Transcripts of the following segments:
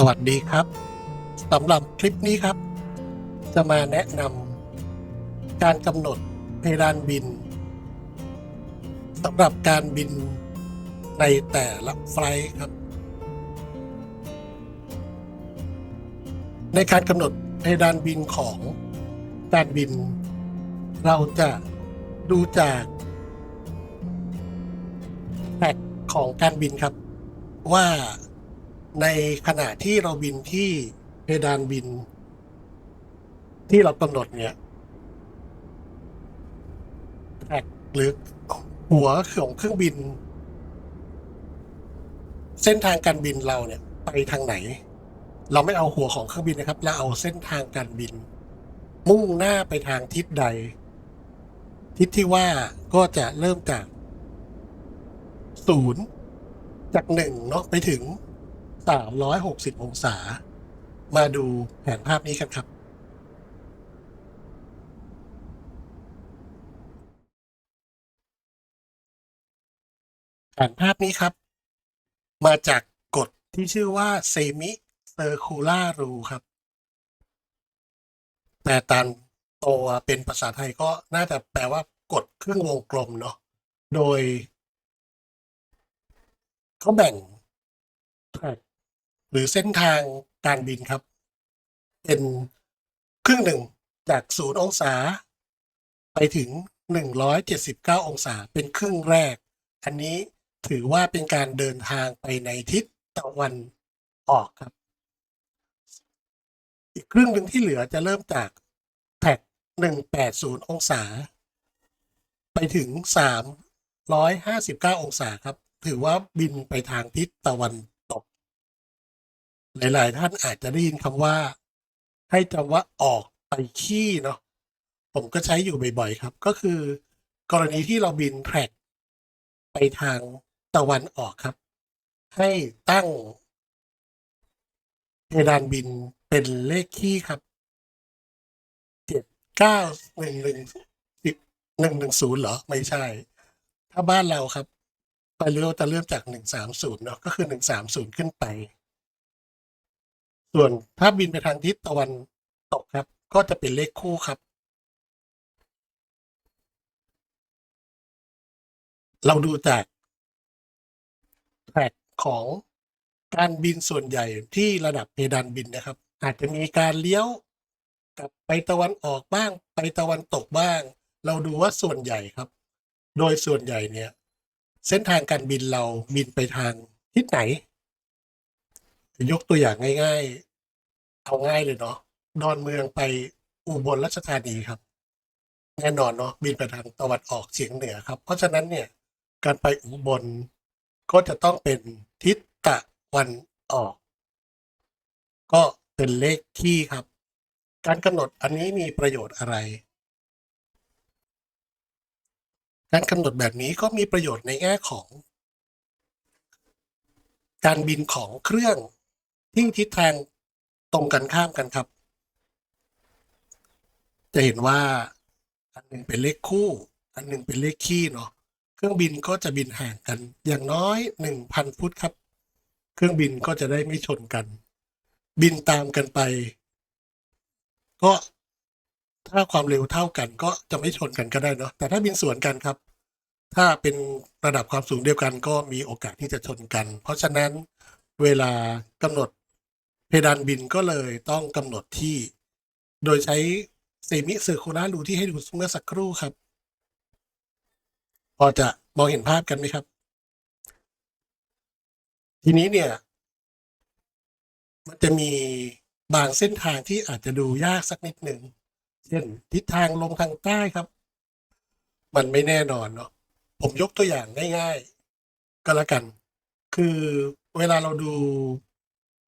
สวัสดีครับสำหรับคลิปนี้ครับ จะมาแนะนำการกำหนดเพดานบินสำหรับการบินในแต่ละไฟล์ครับ ในการกำหนดเพดานบินของการบิน เราจะดูจากแท็กของการบินครับว่า ในขณะที่เราบินที่เพดานบิน ที่เรากำหนดเนี่ยแท็กหรือหัวของเครื่องบิน เส้นทางการบินเราเนี่ย ไปทางไหน เราไม่เอาหัวของเครื่องบินนะครับ เราเอาเส้นทางการบิน มุ่งหน้าไปทางทิศใด ทิศที่ว่าก็จะเริ่มจากศูนย์จากหนึ่งเนาะไปถึง สามร้อยหกสิบองศา มาดูแผนภาพนี้กันครับ แผนภาพนี้ครับ มาจากกฎที่ชื่อว่า semi circular rule ครับ แต่ตามตัวเป็นภาษาไทยก็น่าจะแปลว่ากฎเครึ่องวงกลมเนาะ โดยเขาแบ่งแทร็ก หรือเส้นทางการบินครับ เป็นครึ่งหนึ่งจากศูนย์องศา ไปถึงหนึ่งร้อยเจ็ดสิบเก้าองศาเป็นครึ่งแรก อันนี้ถือว่าเป็นการเดินทางไปในทิศตะวันออกครับ อีกครึ่งหนึ่งที่เหลือจะเริ่มจากแท็กหนึ่งแปดศูนย์องศา ไปถึงสามร้อยห้าสิบเก้าองศาครับ ถือว่าบินไปทางทิศตะวัน หลายๆ ท่านอาจจะได้ยินคำว่า ให้จำว่าออกไปขี้เนาะผมก็ใช้อยู่บ่อยๆครับ ก็คือกรณีที่เราบินแทร็กไปทางตะวันออกครับ ให้ตั้งเพดานบินเป็นเลขขี้ครับเจ็ดเก้าหนึ่งหนึ่งสิบหนึ่งหนึ่งศูนย์เหรอ ไม่ใช่ ถ้าบ้านเราครับ ไปเริ่มจะเริ่มจากหนึ่งสามศูนย์เนาะก็คือหนึ่งสามศูนย์ขึ้นไป ส่วนถ้าบินไปทางทิศตะวันตกครับ ก็จะเป็นเลขคู่ครับ เราดูจากแทร็กของการบินส่วนใหญ่ที่ระดับเพดานบินนะครับ อาจจะมีการเลี้ยวกลับไปตะวันออกบ้าง ไปตะวันตกบ้าง เราดูว่าส่วนใหญ่ครับ โดยส่วนใหญ่เนี่ย เส้นทางการบินเราบินไปทางทิศไหน ยกตัวอย่างง่ายๆ เอาง่ายเลยเนาะดอนเมืองไปอุบลราชธานีครับแน่นอนเนาะบินไปทางตะวันออกเฉียงเหนือครับ เพราะฉะนั้นเนี่ยการไปอุบลก็จะต้องเป็นทิศตะวันออก ก็เป็นเลขที่ครับ การกำหนดอันนี้มีประโยชน์อะไร การกำหนดแบบนี้ก็มีประโยชน์ในแง่ของ การบินของเครื่อง ที่ทิศทางตรงกันข้ามกันครับ จะเห็นว่าอันหนึ่งเป็นเลขคู่ อันหนึ่งเป็นเลขคี่เนาะเครื่องบินก็จะบินห่างกัน อย่างน้อยหนึ่งพันฟุตครับ เครื่องบินก็จะได้ไม่ชนกัน บินตามกันไป ก็ถ้าความเร็วเท่ากัน ก็จะไม่ชนกันก็ได้เนาะแต่ถ้าบินสวนกันครับ ถ้าเป็นระดับความสูงเดียวกัน ก็มีโอกาสที่จะชนกัน เพราะฉะนั้นเวลากำหนด เพดานบินก็เลยต้องกำหนดที่ โดยใช้เซมิเซอร์คูลารูที่ให้ดูเมื่อสักครู่ครับ พอจะมองเห็นภาพกันไหมครับ ทีนี้เนี่ย มันจะมีบางเส้นทางที่อาจจะดูยากสักนิดหนึ่ง เช่นทิศทางลงทางใต้ครับ มันไม่แน่นอนเนาะผมยกตัวอย่างง่าย ๆ ก็แล้วกัน คือเวลาเราดู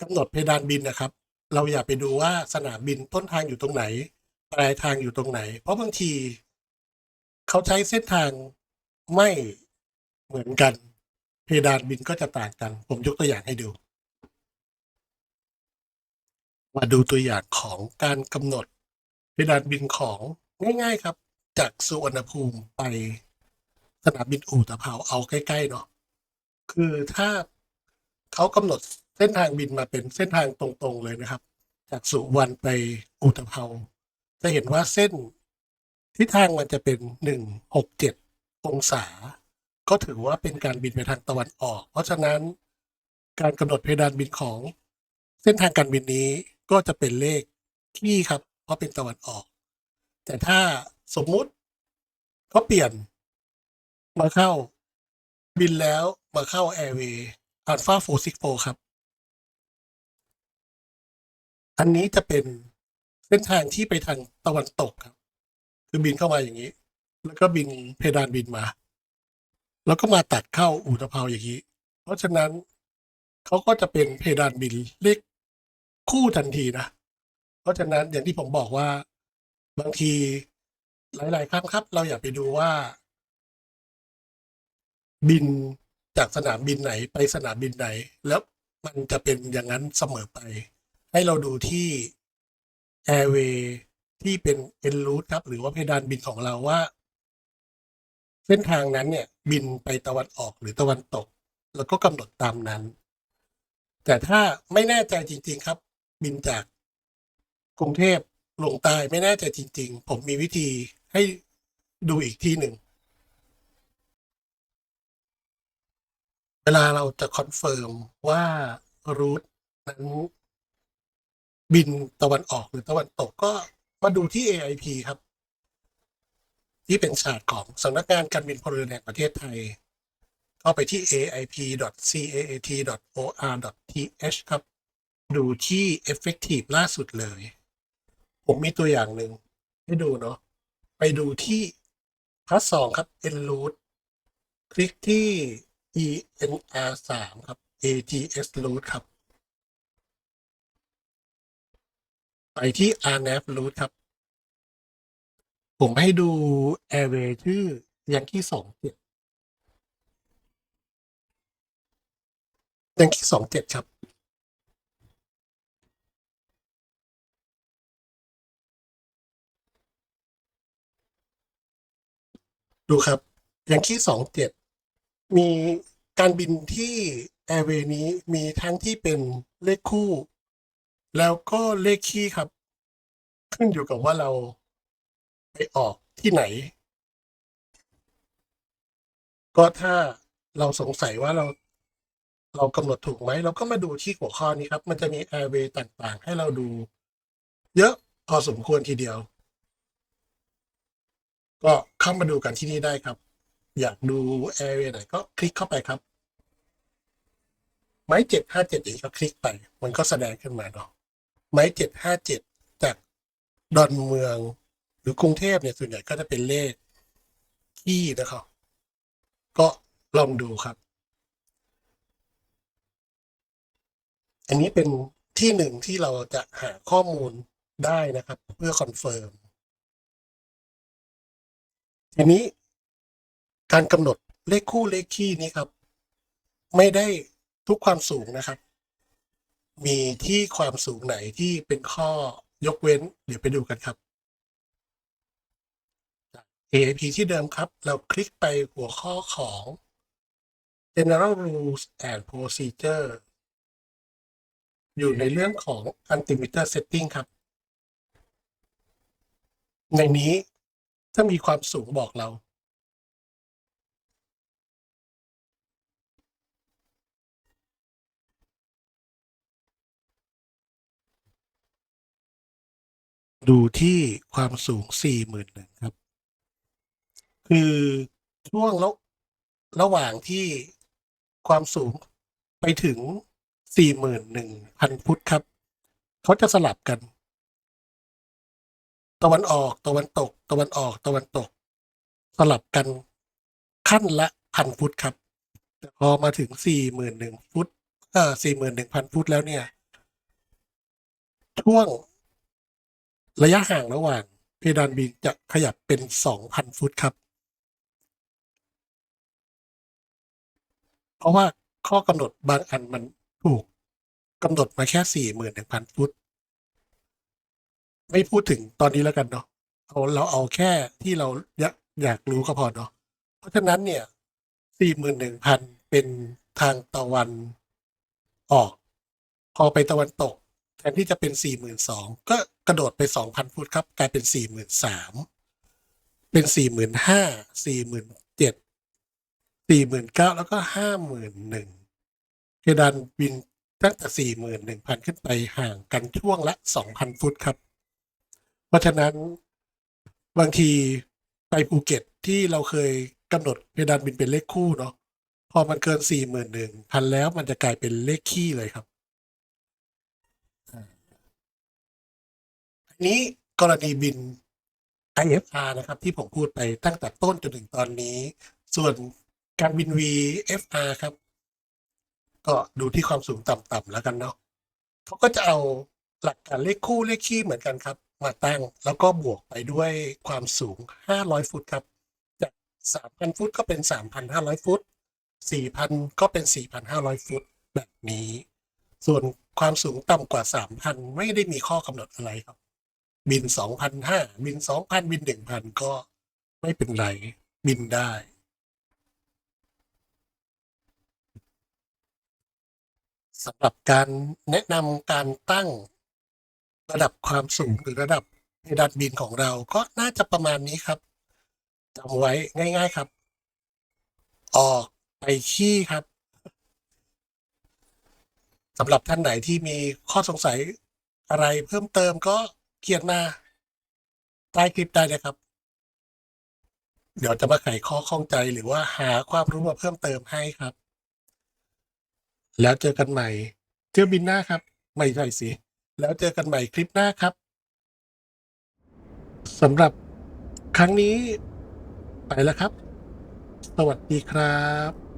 กำหนดเพดานบินนะครับ เราอย่าไปดูว่าสนามบินต้นทางอยู่ตรงไหน ปลายทางอยู่ตรงไหน เพราะบางที เขาใช้เส้นทางไม่เหมือนกัน เพดานบินก็จะต่างกัน ผมยกตัวอย่างให้ดู มาดูตัวอย่างของการกำหนดเพดานบินของง่าย ๆครับ จากสุวรรณภูมิไปสนามบินอู่ตะเภาเอาใกล้ๆเนาะคือถ้าเขากำหนด เส้นทางบินมาเป็นเส้นทางตรงๆเลยนะครับ จากสุวรรณไปอุตภเปาจะเห็นว่าเส้นทิศทางมันจะเป็นหนึ่งหกเจ็ดองศา ก็ถือว่าเป็นการบินไปทางตะวันออก เพราะฉะนั้นการกำหนดเพดานบินของเส้นทางการบินนี้ก็จะเป็นเลขที่ครับ เพราะเป็นตะวันออก แต่ถ้าสมมุติเขาเปลี่ยนมาเข้าบินแล้วมาเข้าแอร์เวย์อัลฟาโฟซิกโฟครับ อันนี้จะเป็นเส้นทางที่ไปทางตะวันตกครับ คือบินเข้ามาอย่างนี้ แล้วก็บินเพดานบินมา แล้วก็มาตัดเข้าอุตภเปาอย่างนี้ เพราะฉะนั้นเขาก็จะเป็นเพดานบินเลขคู่ทันทีนะ เพราะฉะนั้นอย่างที่ผมบอกว่าบางทีหลาย ๆ ครั้งครับ เราอยากไปดูว่า บินจากสนามบินไหนไปสนามบินไหน แล้วมันจะเป็นอย่างนั้นเสมอไป ให้เราดูที่ Airway ที่เป็น en route ครับ หรือว่าเพดานบินของเราว่า เส้นทางนั้นเนี่ย บินไปตะวันออกหรือตะวันตก แล้วก็กำหนดตามนั้น แต่ถ้าไม่แน่ใจจริง ๆครับ บินจากกรุงเทพลงใต้ไม่แน่ใจจริง ๆ ผมมีวิธีให้ดูอีกที่หนึ่งเวลาเราจะคอนเฟิร์มว่ารูทนั้น บินตะวันออกหรือตะวันตกก็มาดูที่ AIP ครับ ที่เป็นศาสตร์ของสำนักงานการบินพลเรือนแห่งประเทศไทย เข้าไปที่ aip.caat.or.th ครับ ดูที่ effective ล่าสุดเลย ผมมีตัวอย่างหนึ่งให้ดูเนาะไปดูที่พาร์ทสองครับ en route คลิกที่ ENR สามครับ ATS route ครับ ไปที่ RNAV route ครับ ผมให้ดู airway ชื่อยังที่สองเจ็ดยังที่สองเจ็ดครับ ดูครับยังที่สองเจ็ดมีการบินที่แอร์เวย์นี้มีทั้งที่เป็นเลขคู่ แล้วก็เลขคี่ครับ ขึ้นอยู่กับว่าเราไปออกที่ไหน ก็ถ้าเราสงสัยว่าเราเรากำหนดถูกไหม เราก็มาดูที่หัวข้อนี้ครับ มันจะมีแอร์เวย์ต่างๆ ให้เราดู เยอะพอสมควรทีเดียว ก็เข้ามาดูกันที่นี่ได้ครับ อยากดูแอร์เวย์ไหนก็คลิกเข้าไปครับ ไม้เจ็ดห้าเจ็ดอย่างนี้ก็คลิกไป มันก็แสดงขึ้นมาเนาะ ไม้เจ็ดห้าเจ็ดจากดอนเมือง หรือกรุงเทพเนี่ยส่วนใหญ่ก็จะเป็นเลขที่นะครับ ก็ลองดูครับ อันนี้เป็นที่หนึ่งที่เราจะหาข้อมูลได้นะครับ เพื่อคอนเฟิร์มทีนี้การกำหนดเลขคู่เลขคี่นี้ครับ ไม่ได้ทุกความสูงนะครับ มีที่ความสูงไหนที่เป็นข้อยกเว้น เดี๋ยวไปดูกันครับ AIP ที่เดิมครับ เราคลิกไปหัวข้อของ General Rules and Procedure อยู่ในเรื่องของ Altimeter Setting ครับ ในนี้ถ้ามีความสูงบอกเรา ดูที่ความสูงสี่หมื่นหนึ่งครับ คือช่วงแล้วระหว่างที่ความสูงไปถึงสี่หมื่นหนึ่งพันฟุตครับ เขาจะสลับกัน ตะวันออกตะวันตก ตะวันออกตะวันตก สลับกันขั้นละพันฟุตครับแต่พอมาถึงสี่หมื่นหนึ่งฟุตเอ่อสี่หมื่นหนึ่งพันฟุตแล้วเนี่ย ช่วง ระยะห่างระหว่างเพดานบินจะขยับเป็นสองพันฟุตครับ เพราะว่าข้อกำหนดบางอันมันถูกกำหนดมาแค่สี่หมื่นหนึ่งพันฟุต ไม่พูดถึงตอนนี้แล้วกันเนาะเอาเราเอาแค่ที่เราอยากอยากรู้ก็พอเนาะเพราะฉะนั้นเนี่ยสี่หมื่นหนึ่งพันเป็นทางตะวันออก พอไปตะวันตก แทนที่จะเป็นสี่หมื่นสองก็กระโดดไปสองพันฟุตครับ กลายเป็นสี่หมื่นสามเป็นสี่หมื่นห้าสี่หมื่นเจ็ดสี่หมื่นเก้าแล้วก็ห้าหมื่นหนึ่งเพดานบินตั้งแต่สี่หมื่นหนึ่งพันขึ้นไปห่างกันช่วงละสองพันฟุตครับ เพราะฉะนั้นบางทีไปภูเก็ตที่เราเคยกำหนดเพดานบินเป็นเลขคู่เนาะพอมันเกินสี่หมื่นหนึ่งพันแล้วมันจะกลายเป็นเลขคี่เลยครับ นนี้กรณีบิน IFR นะครับ ที่ผมพูดไปตั้งแต่ต้นจนถึงตอนนี้ ส่วนการบิน VFR ครับ ก็ดูที่ความสูงต่ำๆแล้วกันเนาะเขาก็จะเอาหลักการเลขคู่เลขคี่เหมือนกันครับ มาตั้งแล้วก็บวกไปด้วยความสูง 500 ฟุตครับ จาก 3,000 ฟุตก็เป็น 3,500 ฟุต 4,000 ก็เป็น 4,500 ฟุตแบบนี้ ส่วนความสูงต่ำกว่า 3,000 ไม่ได้มีข้อกำหนดอะไรครับ บิน2,500บิน2,000บิน1,000ก็ไม่เป็นไร บินได้ สำหรับการแนะนำการตั้งระดับความสูงหรือระดับเพดานบินของเราก็น่าจะประมาณนี้ครับจำไว้ง่าย ๆครับ ออกไปขี้ครับสำหรับท่านไหนที่มีข้อสงสัยอะไรเพิ่มเติมก็ เขียนมาใต้คลิปได้เลยครับ เดี๋ยวจะมาไขข้อข้องใจหรือว่าหาความรู้มาเพิ่มเติมให้ครับ แล้วเจอกันใหม่ เที่ยวบินหน้าครับ ไม่ใช่สิ แล้วเจอกันใหม่คลิปหน้าครับสำหรับครั้งนี้ไปแล้วครับ สวัสดีครับ